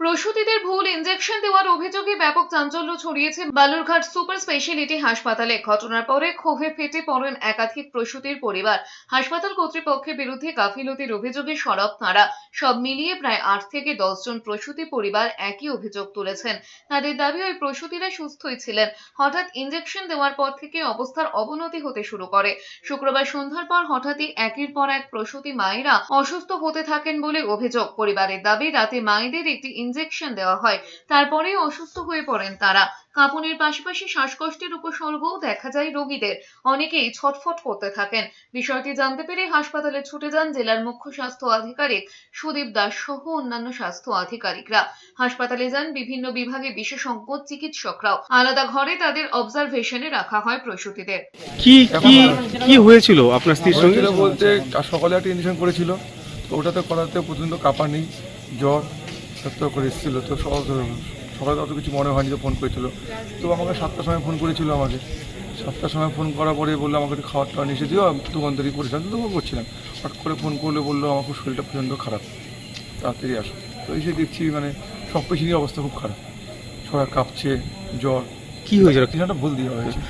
প্রসূতিদের ভুল ইনজেকশন দেওয়ার অভিযোগে ব্যাপক চাঞ্চল্য ছড়িয়েছে বালুরঘাট সুপার স্পেশালিটি হাসপাতালে। ঘটনার পরে ক্ষোভে ফেটে পড়েন একাধিক প্রসূতির পরিবার। হাসপাতাল কর্তৃপক্ষের বিরুদ্ধে গাফিলতির অভিযোগে সরব তাঁরা। সব মিলিয়ে প্রায় আট থেকে দশ জন প্রসূতি পরিবার একই অভিযোগ তুলেছেন। তাদের দাবি, ওই প্রসূতিরা সুস্থই ছিলেন। হঠাৎ ইনজেকশন দেওয়ার পর থেকে অবস্থার অবনতি হতে শুরু করে। শুক্রবার সন্ধ্যার পর হঠাৎই একের পর এক প্রসূতি মায়েরা অসুস্থ হতে থাকেন বলে অভিযোগ। পরিবারের দাবি, রাতে মায়েদের একটি ইনজেকশন দেওয়া হয়। তারপরেই অসুস্থ হয়ে পড়েন তারা। কাঁপুনের পাশাপাশি শ্বাসকষ্টের উপসর্গও দেখা যায় রোগীদের। অনেকেই ছটফট করতে থাকেন। বিষয়টি জানতে পেরে হাসপাতালে ছুটে যান জেলার মুখ্য স্বাস্থ্য আধিকারিক সুদীপ দাস সহ অন্যান্য স্বাস্থ্য আধিকারিকরা। হাসপাতালে যান বিভিন্ন বিভাগে বিশেষজ্ঞ চিকিৎসকরাও। আলাদা ঘরে তাদের অবজারভেশনে রাখা হয় প্রসূতিদের। কি কি কি হয়েছিল আপনার স্ত্রীর সঙ্গে? বলতে সকালে একটা ইঞ্জেকশন করেছিল। ওটাতে করাতে পর্যন্ত কাঁপানি জ্বর। সত্য করে এসেছিল তো সকাল সকালে অত কিছু মনে হয়নি তো ফোন করেছিল। তো আমাকে সাতটার সময় ফোন করেছিল আমাকে। সাতটার সময় ফোন করার পরে বলল আমাকে একটু খাবার টাবার নিষে দিও আমি দু ঘণ্টা করেছিলাম তো তবুও করছিলাম। হঠাৎ করে ফোন করলে বলল আমার খুব শরীরটা প্রচণ্ড খারাপ। তাড়াতাড়ি আসো। তো এসে দেখছি মানে সব পেশেন্টের অবস্থা খুব খারাপ। সবাই কাঁপছে জ্বর। কি হয়েছিল? কিছু একটা ভুল দেওয়া হয়েছে।